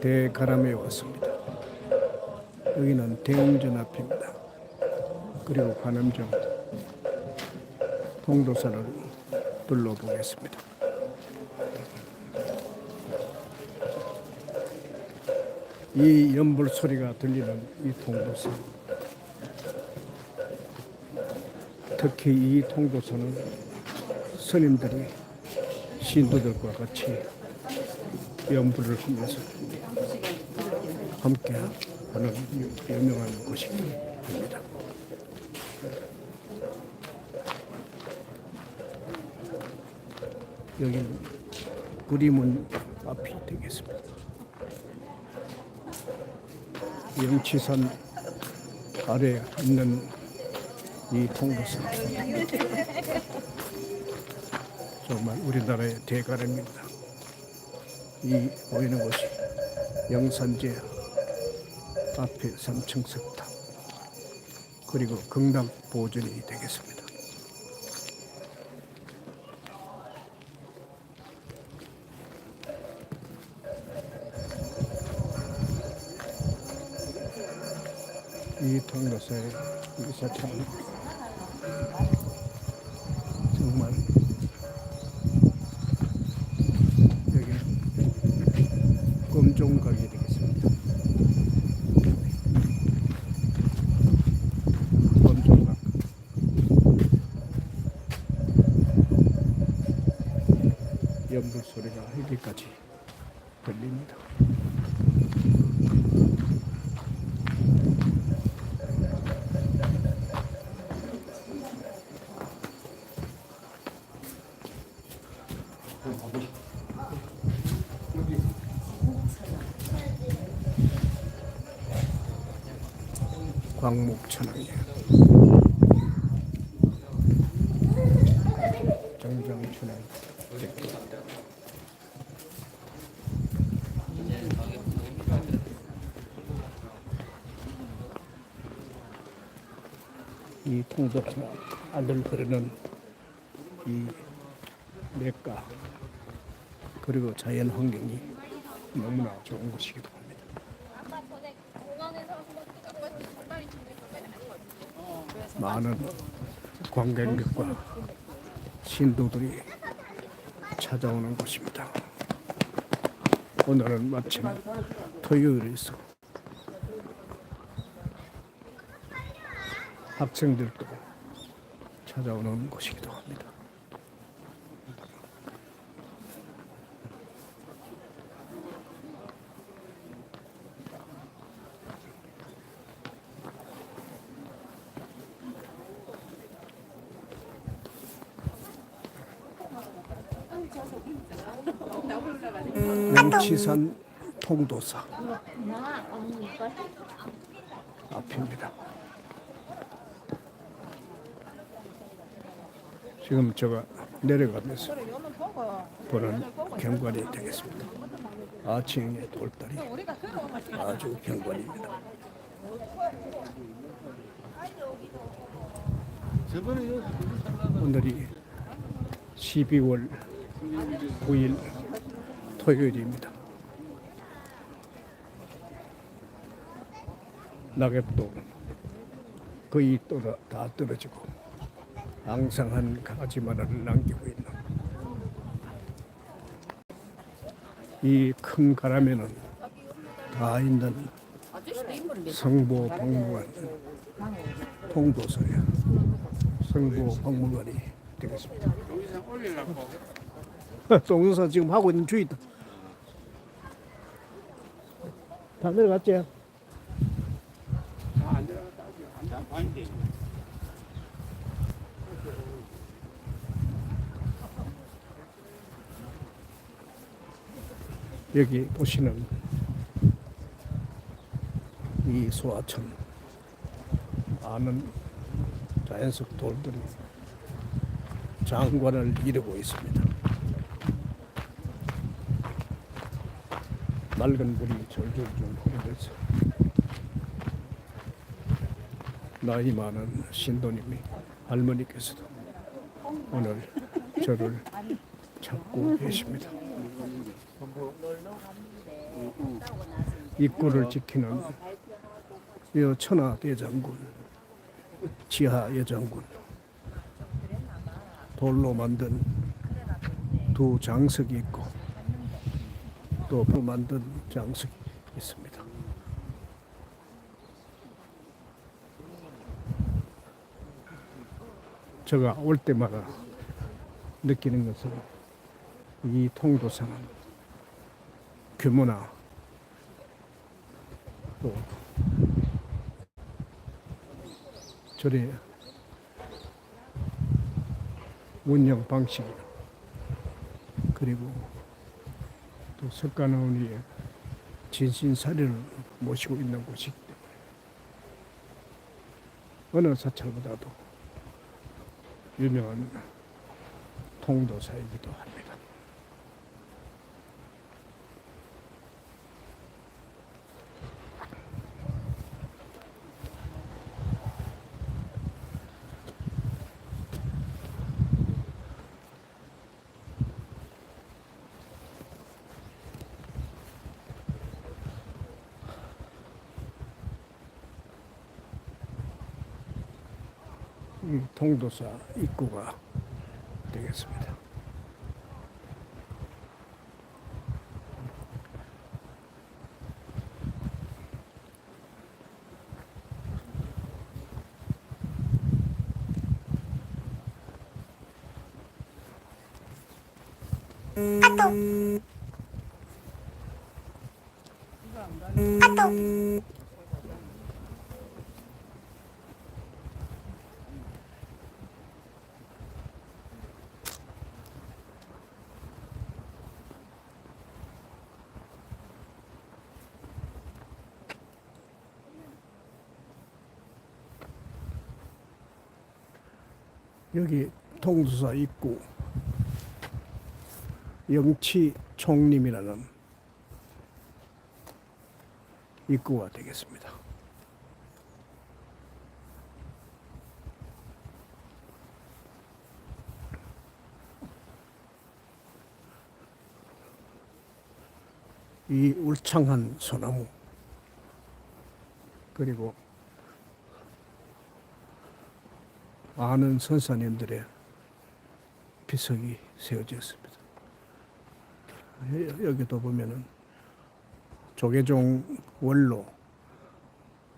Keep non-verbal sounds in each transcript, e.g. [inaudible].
대가람에 왔습니다. 여기는 대웅전 앞입니다. 그리고 관음정 통도사를 둘러보겠습니다. 이 연불 소리가 들리는 이 통도사. 특히 이 통도사는 스님들이 신도들과 같이 연불을 하면서 함께 하는 유명한 곳입니다. 여기는 구리문 앞이 되겠습니다. 영치산 아래 있는 이 통도사 정말 우리나라의 대가람입니다. 이 보이는 곳이 영산제 앞에 3층 석탑 그리고 경남 보존이 되겠습니다. 이 통로서의 이사차 광목천왕이에요. 정정춘왕 이 통도천 안을 흐르는 이 냇가 그리고 자연 환경이 너무나 좋은 곳이기도 합니다. 아까 전에 공원에서 한번 찍은 거에서 정말 찍는 거는 아닌 거지. 많은 관광객과 신도들이 찾아오는 곳입니다. 오늘은 마침 토요일에서 학생들도 찾아오는 곳이기도 합니다. 명치산 통도사 앞입니다. 지금 제가 내려가면서 보는 경관이 되겠습니다. 아층의 돌다리 아주 경관입니다. 오늘이 12월 9일 토요일입니다. 낙엽도 거의 또 다 떨어지고 앙상한 가지만을 남기고 있는 이 큰 가람에는 다 있는 성보 박물관 통도서야 성보 박물관이 되겠습니다. [laughs] 동영상 지금 하고 있는 중이다. 다 내려갔지? 여기 보시는 이 소하천 아는 자연석 돌들이 장관을 이루고 있습니다. 맑은 물이 졸졸졸 흐르면서 나이 많은 신도님이 할머니께서도 오늘 저를 찾고 계십니다. 입구를 지키는 이 천하 대장군, 지하 여장군, 돌로 만든 두 장석이 있고 또또 만든 장석이 있습니다. 제가 올 때마다 느끼는 것은 이 통도사는 규모나 또 절의 운영 방식 그리고 또 석가나우니의 진신사례를 모시고 있는 곳이기 때문에 어느 사찰보다도 유명한 통도사이기도 합니다. 이 통도사 입구가 되겠습니다. 여기 통도사 입구 영치 총림이라는 입구가 되겠습니다. 이 울창한 소나무 그리고 많은 선사님들의 비석이 세워졌습니다. 여- 여기도 보면은 조계종 원로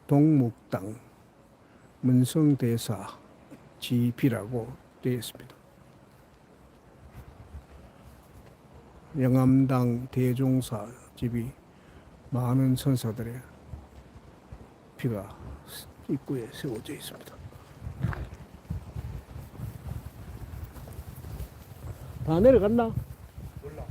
동묵당 문성대사 지비라고 되어 있습니다. 영암당 대종사 집이 많은 선사들의 피가 입구에 세워져 있습니다. 다 내려갔나? 몰라.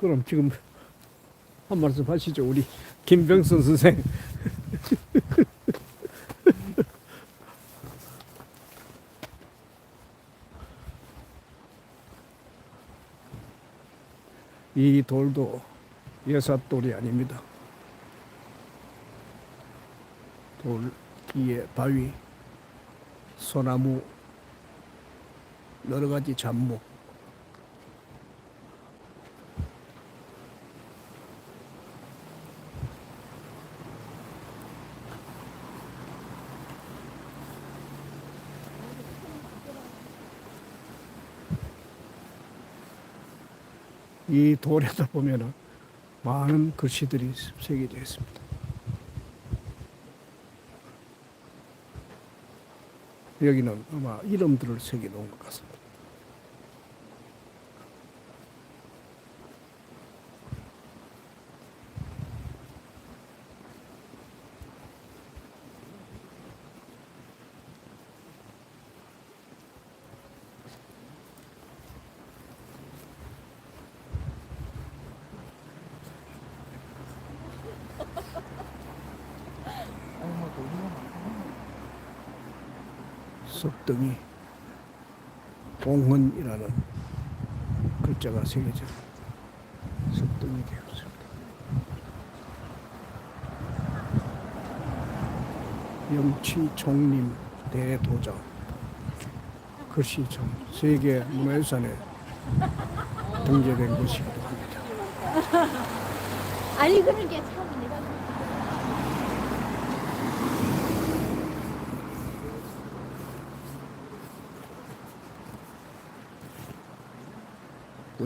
그럼 지금 한 말씀 하시죠. 우리 김병선 선생. 이 돌도 여삿돌이 아닙니다. 돌 위에 바위, 소나무, 여러 가지 잡목, 이 돌에도 보면은 많은 글씨들이 새겨져 있습니다. 여기는 아마 이름들을 새겨 놓은 것 같습니다. 섭등이 공헌이라는 글자가 새겨져 석등이 되었습니다. 영치 총림 대도장 글씨 참 세계 문화유산에 등재된 곳이기도 합니다. 아니 그런 게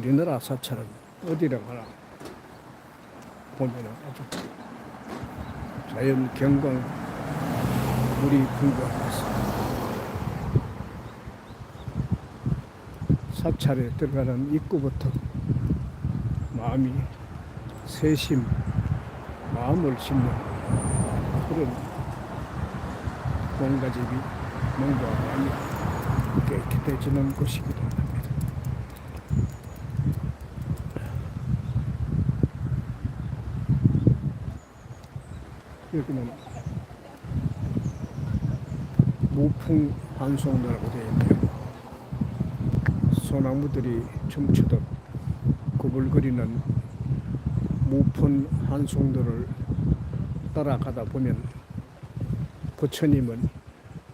우리나라 사찰은 어디를 가나 보면은 아주 자연 경관 물이 풍부하면서 사찰에 들어가는 입구부터 마음이 세심 마음을 싣는 그런 공가집이 뭔가 많이 깨끗해지는 곳이기도 합니다. 여기는 무풍 한송로라고 되어 있네요. 소나무들이 춤추듯 구불거리는 무풍 한송로를 따라가다 보면 부처님을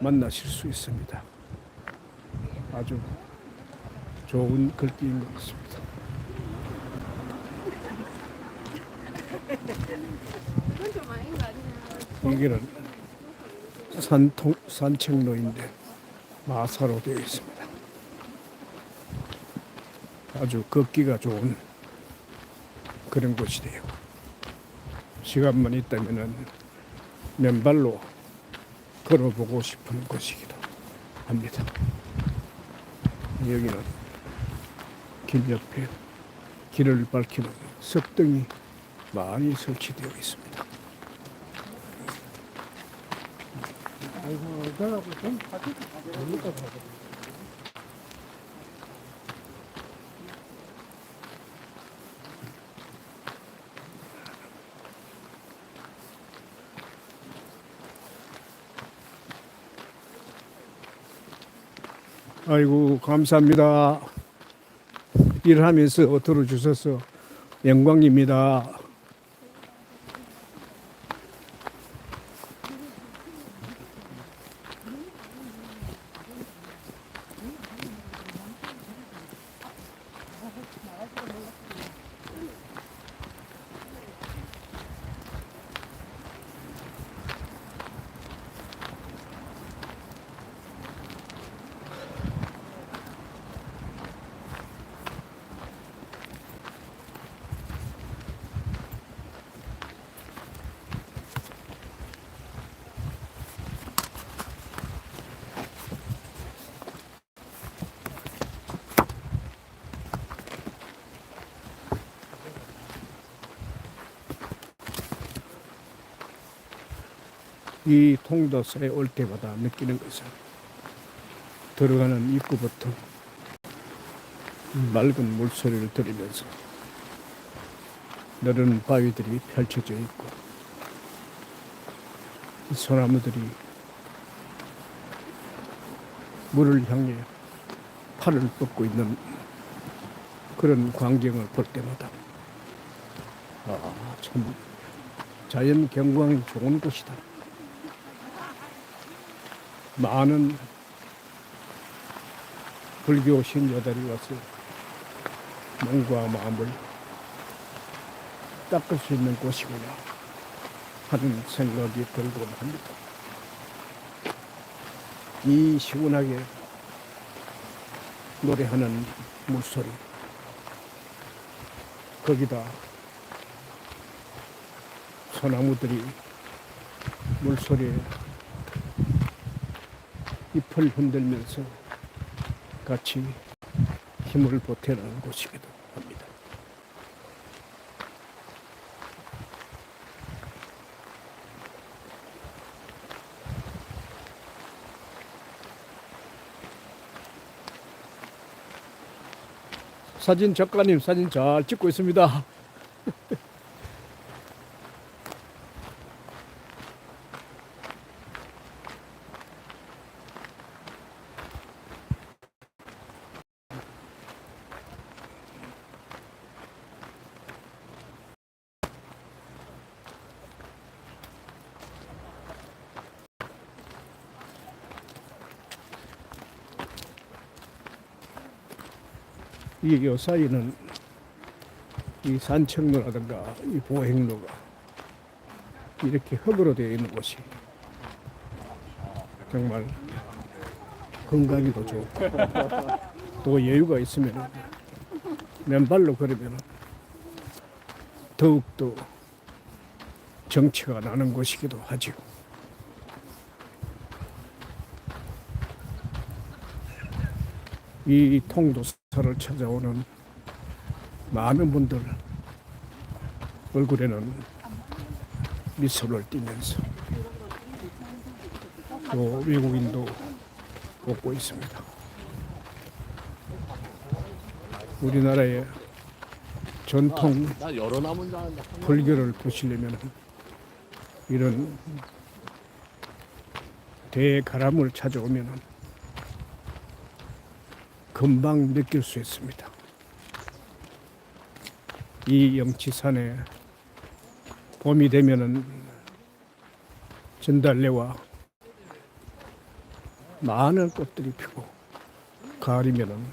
만나실 수 있습니다. 아주 좋은 글귀인 것 같습니다. 그건 좀 아닌 거 아니야 여기는 산통, 산책로인데 마사로 되어 있습니다. 아주 걷기가 좋은 그런 곳이 돼요. 시간만 있다면은 맨발로 걸어보고 싶은 곳이기도 합니다. 여기는 길 옆에 길을 밝히는 석등이 많이 설치되어 있습니다. 아이고, 감사합니다. 일하면서 들어주셔서 영광입니다. 이 통도서에 올 때마다 느끼는 것은 들어가는 입구부터 맑은 물소리를 들으면서 너른 바위들이 펼쳐져 있고 이 소나무들이 물을 향해 팔을 뻗고 있는 그런 광경을 볼 때마다 아, 참 자연 경관이 좋은 곳이다. 많은 불교 신녀들이 와서 몸과 마음을 닦을 수 있는 곳이구나 하는 생각이 들곤 합니다. 이 시원하게 노래하는 물소리 거기다 소나무들이 물소리에 잎을 흔들면서 같이 힘을 보태는 곳이기도 합니다. 사진 작가님 사진 잘 찍고 있습니다. [laughs] 이 요 사이는 이 산책로라든가 이 보행로가 이렇게 흙으로 되어 있는 곳이 정말 건강에도 좋고 [laughs] 또 여유가 있으면 맨발로 걸으면 더욱더 정치가 나는 곳이기도 하지요. 이 통도 사를 찾아오는 많은 분들 얼굴에는 미소를 띠면서 또 외국인도 오고 있습니다. 우리나라의 전통 불교를 보시려면 이런 대가람을 찾아오면 금방 느낄 수 있습니다. 이 영치산에 봄이 되면은 전달래와 많은 꽃들이 피고 가을이면은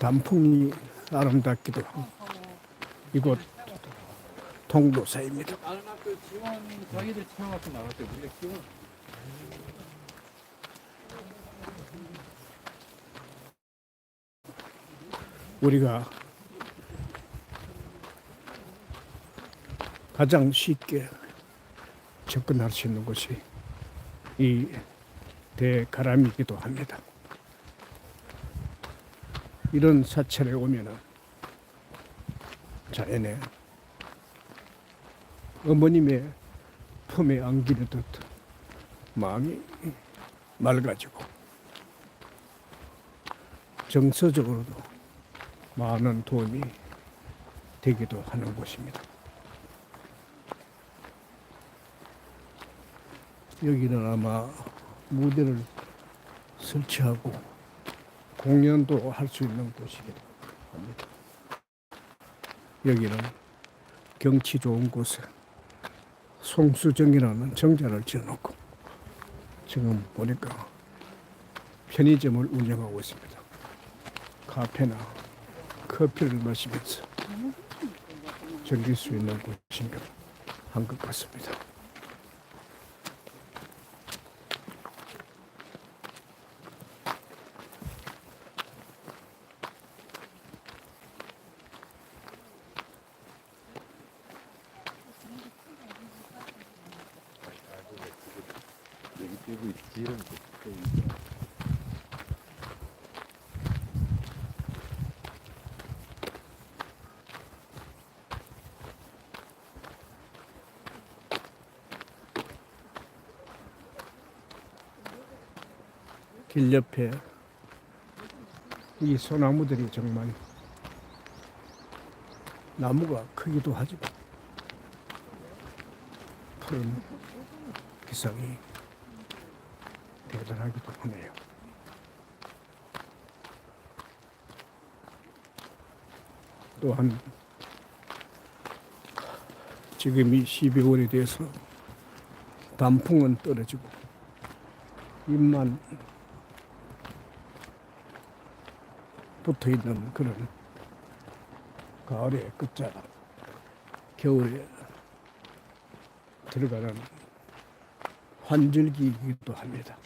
단풍이 아름답기도 하고 이곳 통도사입니다. 다른 학교 지원 자기들 체험학교 나갈 때 우리가 가장 쉽게 접근할 수 있는 곳이 이 대가람이기도 합니다. 이런 사찰에 오면은 자연에 어머님의 품에 안기는 듯 마음이 맑아지고 정서적으로도 많은 도움이 되기도 하는 곳입니다. 여기는 아마 무대를 설치하고 공연도 할 수 있는 곳이기도 합니다. 여기는 경치 좋은 곳에 송수정이라는 정자를 지어놓고 지금 보니까 편의점을 운영하고 있습니다. 카페나 커피를 마시면서 즐길 수 있는 곳인가 한것 같습니다. 여기 뛰고 있지 이런 거. 길 옆에 이 소나무들이 정말 나무가 크기도 하지만 푸른 기상이 대단하기도 하네요. 또한 지금 이 12월이 돼서 단풍은 떨어지고 잎만 붙어 있는 그런 가을의 끝자락, 겨울에 들어가는 환절기이기도 합니다.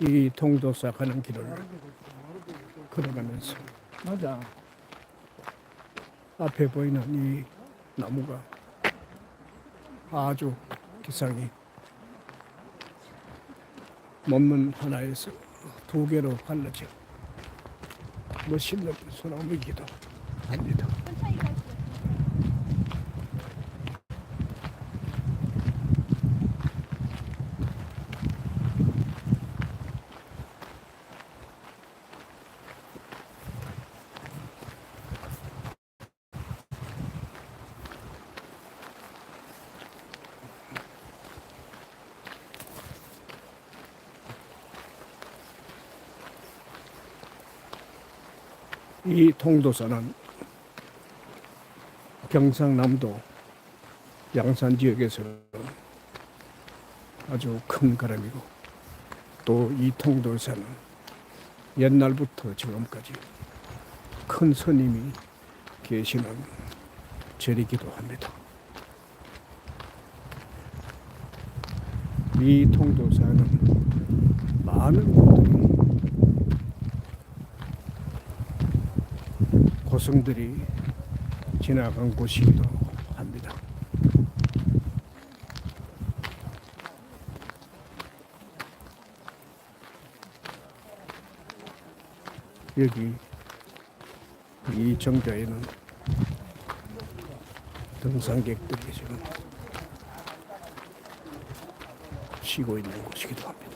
이 통도사 가는 길을 걸어가면서 맞아. 앞에 보이는 이 나무가 아주 기상이 몸문 하나에서 두 개로 갈라져 멋있는 소나무이기도 합니다. 이 통도사는 경상남도 양산 지역에서 아주 큰 가람이고 또 이 통도사는 옛날부터 지금까지 큰 스님이 계시는 절이기도 합니다. 이 통도사는 많은 분들이 고성들이 지나간 곳이기도 합니다. 여기 이 정자에는 등산객들이 지금 쉬고 있는 곳이기도 합니다.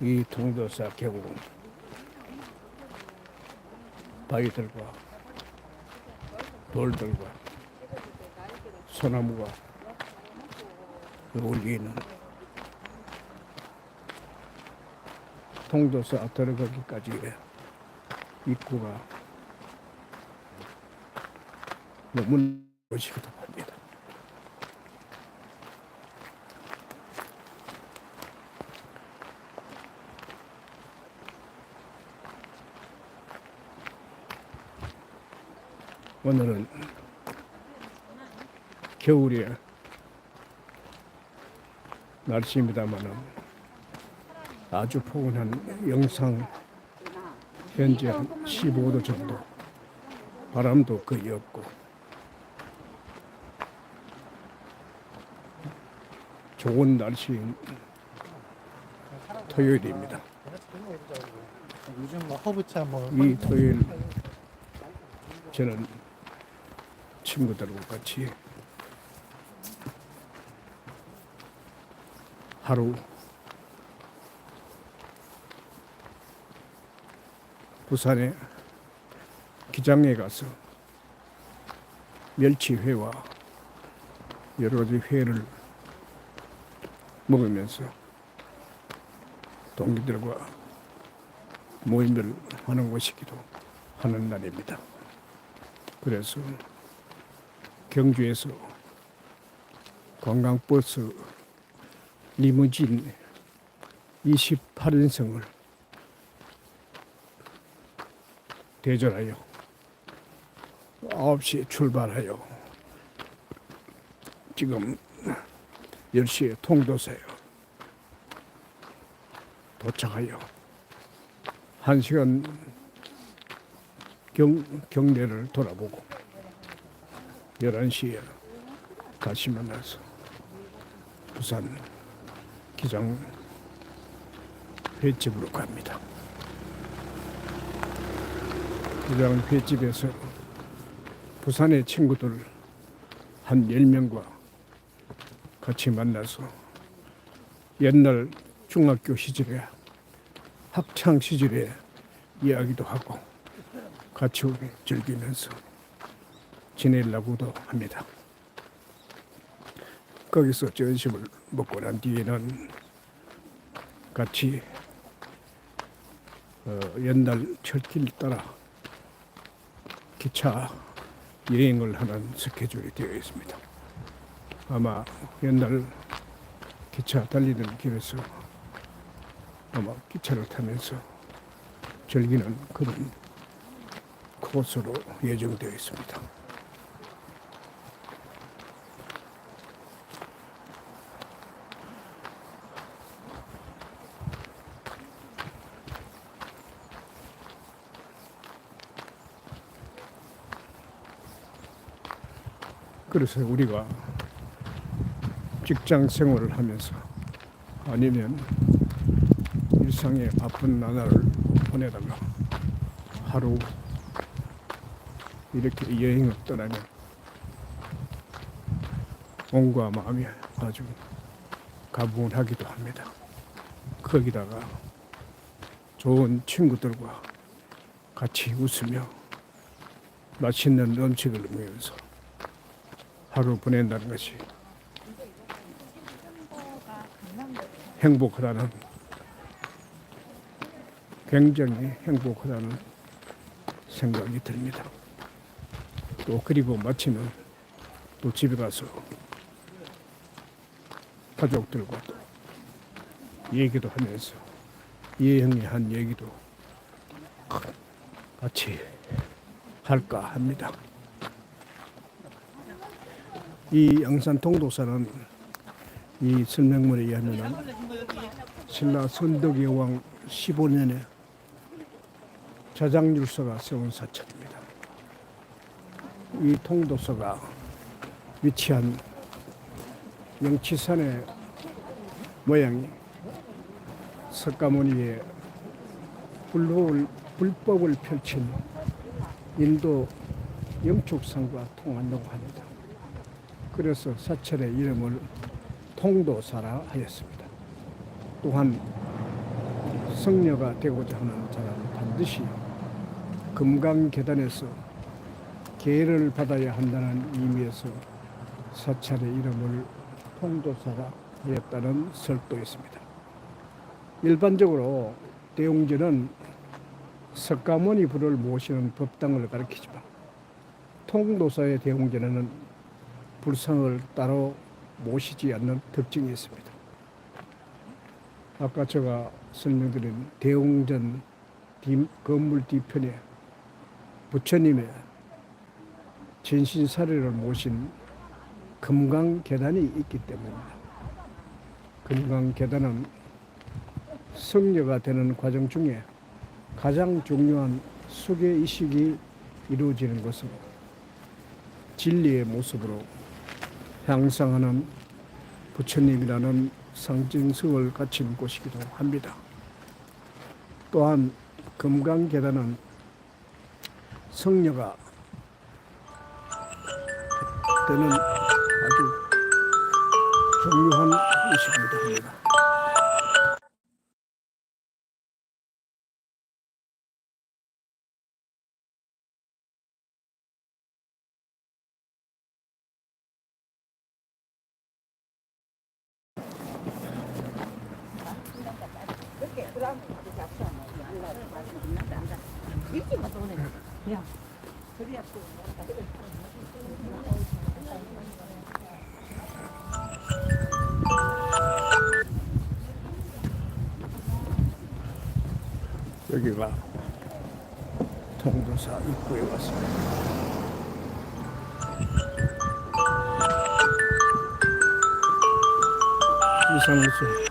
이 통도사 계곡은 바위들과 돌들과 소나무가 어울려 있는 통도사 들어가기까지의 입구가 너무 것이기도 오늘은 겨울이야 날씨입니다만은 아주 포근한 영상 현재 한 15도 정도 바람도 거의 없고 좋은 날씨인 토요일입니다. 요즘 뭐 허브차 뭐 이 토요일 저는 친구들과 같이 하루 부산에 기장에 가서 멸치회와 여러 가지 회를 먹으면서 동기들과 모임을 하는 것이기도 하는 날입니다. 그래서 경주에서 관광버스 리무진 28인승을 대절하여 9시에 출발하여 지금 10시에 통도사에 도착하여 1시간 경, 경례를 돌아보고 11시에 다시 만나서 부산 기장 횟집으로 갑니다. 기장 횟집에서 부산의 친구들 한 10명과 같이 만나서 옛날 중학교 시절에 학창 시절에 이야기도 하고 같이 즐기면서 지내려고도 합니다. 거기서 점심을 먹고 난 뒤에는 같이 어, 옛날 철길 따라 기차 여행을 하는 스케줄이 되어 있습니다. 아마 옛날 기차 달리는 길에서 아마 기차를 타면서 즐기는 그런 코스로 예정되어 있습니다. 그래서 우리가 직장 생활을 하면서 아니면 일상의 바쁜 나날을 보내다가 하루 이렇게 여행을 떠나면 몸과 마음이 아주 가분하기도 합니다. 거기다가 좋은 친구들과 같이 웃으며 맛있는 음식을 먹으면서 하루 보낸다는 것이 행복하다는 굉장히 행복하다는 생각이 듭니다. 또 그리고 마치면 또 집에 가서 가족들과 또 얘기도 하면서 이 형이 한 얘기도 같이 할까 합니다. 이 영산 통도사는 이 설명문에 의하면 신라 선덕 여왕 15년에 자장율서가 세운 사찰입니다. 이 통도서가 위치한 영치산의 모양이 석가모니의 불호를, 불법을 펼친 인도 영축산과 통한다고 합니다. 그래서 사찰의 이름을 통도사라 하였습니다. 또한 성녀가 되고자 하는 자는 반드시 금강 계단에서 계를 받아야 한다는 의미에서 사찰의 이름을 통도사라 하였다는 설도 있습니다. 일반적으로 대웅전은 석가모니 불을 모시는 법당을 가리키지만 통도사의 대웅전에는 불상을 따로 모시지 않는 특징이 있습니다. 아까 제가 설명드린 대웅전 뒤, 건물 뒤편에 부처님의 진신사례를 모신 금강 계단이 있기 때문입니다. 금강 계단은 성녀가 되는 과정 중에 가장 중요한 수계 이식이 이루어지는 것은 진리의 모습으로 향상하는 부처님이라는 상징성을 갖춘 곳이기도 합니다. 또한 금강계단은 성녀가 되는 아주 중요한 곳이기도 합니다. 여기가 통도사 입구에 왔습니다. 이상우수